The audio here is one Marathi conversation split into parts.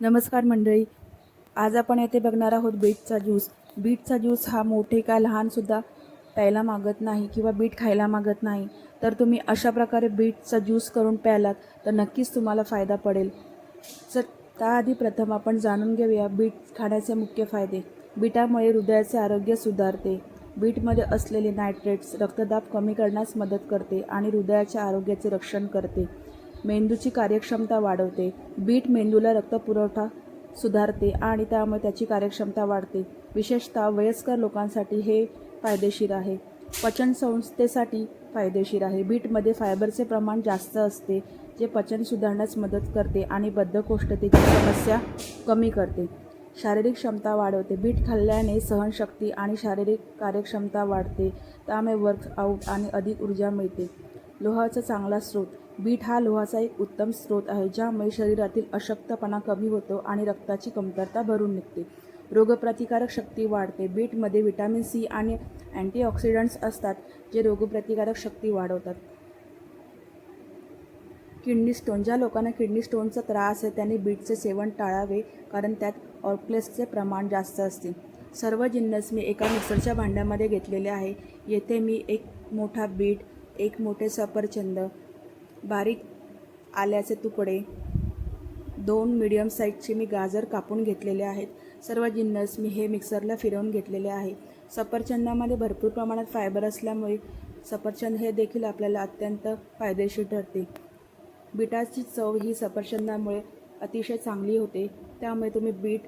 नमस्कार मंडळी. आज आपण येथे बघणार आहोत बीटचा ज्यूस. बीटचा ज्यूस हा मोठे का लहानसुद्धा प्यायला मागत नाही किंवा बीट खायला मागत नाही. तर तुम्ही अशा प्रकारे बीटचा ज्यूस करून प्यालात तर नक्कीच तुम्हाला फायदा पडेल. तर त्याआधी प्रथम आपण जाणून घेऊया बीट खाण्याचे मुख्य फायदे. बीटामुळे हृदयाचे आरोग्य सुधारते. बीटमध्ये असलेले नायट्रेट्स रक्तदाब कमी करण्यास मदत करते आणि हृदयाच्या आरोग्याचे रक्षण करते. मेंदूची कार्यक्षमता वाढवते. बीट मेंदूला रक्तपुरवठा सुधारते आणि त्यामुळे त्याची कार्यक्षमता वाढते. विशेषतः वयस्कर लोकांसाठी हे फायदेशीर आहे. पचन संस्थेसाठी फायदेशीर आहे. बीटमध्ये फायबरचे प्रमाण जास्त असते जे पचन सुधारण्यास मदत करते आणि बद्धकोष्ठतेची समस्या कमी करते. शारीरिक क्षमता वाढवते. बीट खाल्ल्याने सहनशक्ती आणि शारीरिक कार्यक्षमता वाढते. त्यामुळे वर्कआउट आणि अधिक ऊर्जा मिळते. लोहाचा चांगला स्रोत. बीट हा लोहाचा एक उत्तम स्रोत आहे ज्यामुळे शरीरातील अशक्तपणा कमी होतो आणि रक्ताची कमतरता भरून निघते. रोगप्रतिकारक शक्ती वाढते. बीटमध्ये विटॅमिन सी आणि अँटीऑक्सिडंट्स असतात जे रोगप्रतिकारक शक्ती वाढवतात. किडनी स्टोन ज्या लोकांना किडनी स्टोनचा त्रास आहे त्यांनी बीटचे सेवन टाळावे कारण त्यात ऑर्क्लेसचे प्रमाण जास्त असते. सर्व जिन्नस मी एका मिक्सरच्या भांड्यामध्ये घेतलेले आहे. येथे मी एक मोठा बीट एक मोठे सफरचंद बारीक आल्याचे तुकडे. दोन मिडियम साईजचे मी गाजर कापून घेतलेले आहेत. सर्व जिन्नस मी हे मिक्सरला फिरवून घेतलेले आहे. सफरचंदामध्ये भरपूर प्रमाणात फायबर असल्यामुळे सफरचंद हे देखील आपल्याला अत्यंत फायदेशीर ठरते. बीटाची चव ही सफरचंदामुळे अतिशय चांगली होते. त्यामुळे तुम्ही बीट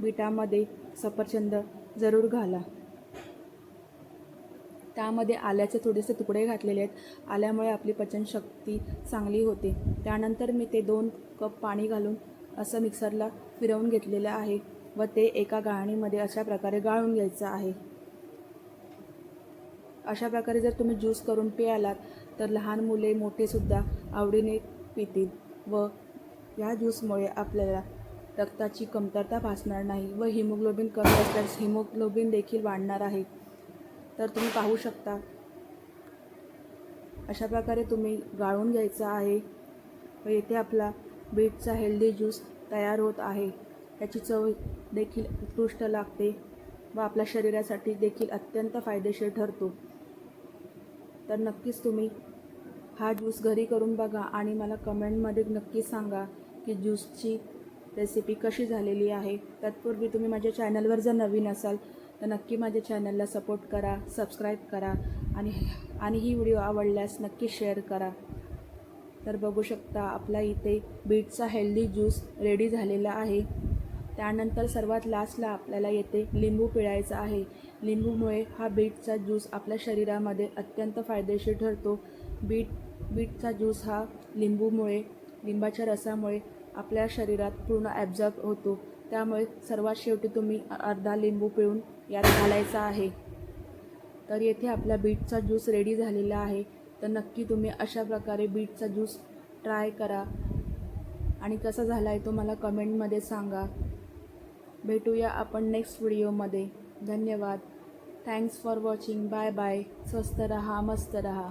बीटामध्ये सफरचंद जरूर घाला. त्यामध्ये आल्याचे थोडेसे तुकडे घातलेले आहेत. आल्यामुळे आपली पचनशक्ती चांगली होते. त्यानंतर मी ते दोन कप पाणी घालून असं मिक्सरला फिरवून घेतलेलं आहे व ते एका गाळणीमध्ये अशा प्रकारे गाळून घ्यायचं आहे. अशा प्रकारे जर तुम्ही ज्यूस करून पियालात तर लहान मुले मोठेसुद्धा आवडीने पितील व या ज्यूसमुळे आपल्याला रक्ताची कमतरता भासणार नाही व हिमोग्लोबिन कमी असल्यास हिमोग्लोबिन देखील वाढणार आहे. तर तुम्ही पाहू शकता. अशा प्रकारे तुम्ही गाळून घ्यायचं आहे. व येथे आपला बीटचा हेल्दी ज्यूस तयार होत आहे. त्याची चव देखील उत्कृष्ट लागते व आपल्या शरीरासाठी देखील अत्यंत फायदेशीर ठरतो. तर नक्कीच तुम्ही हा ज्यूस घरी करून बघा आणि मला कमेंटमध्ये नक्की सांगा की ज्यूसची रेसिपी कशी झालेली आहे तत्पूर्वी तुम्ही माझ्या चॅनलवर जर नवीन असाल तर नक्की माझ्या चॅनलला सपोर्ट करा सबस्क्राईब करा आणि आणि ही व्हिडिओ आवडल्यास नक्की शेअर करा. तर बघू शकता आपला इथे बीटचा हेल्दी ज्यूस रेडी झालेला आहे. त्यानंतर सर्वात लास्टला आपल्याला येथे लिंबू पिळायचा आहे. लिंबूमुळे हा बीटचा ज्यूस आपल्या शरीरामध्ये अत्यंत फायदेशीर ठरतो. बीट बीटचा ज्यूस हा लिंबूमुळे लिंबाच्या रसामुळे आपल्या शरीरात पूर्ण ॲब्झॉर्ब होतो. त्यामुळे सर्वात शेवटी तुम्ही अर्धा लिंबू पिळून यात घालायचा आहे. तर येथे आपला बीटचा ज्यूस रेडी झालेला आहे. तर नक्की तुम्ही अशा प्रकारे बीटचा ज्यूस ट्राय करा. आणि कसा झाला आहे तो मला कमेंटमध्ये सांगा. भेटूया आपण नेक्स्ट व्हिडिओमध्ये. धन्यवाद. Thanks for watching bye bye स्वस्त रहा मस्त रहा.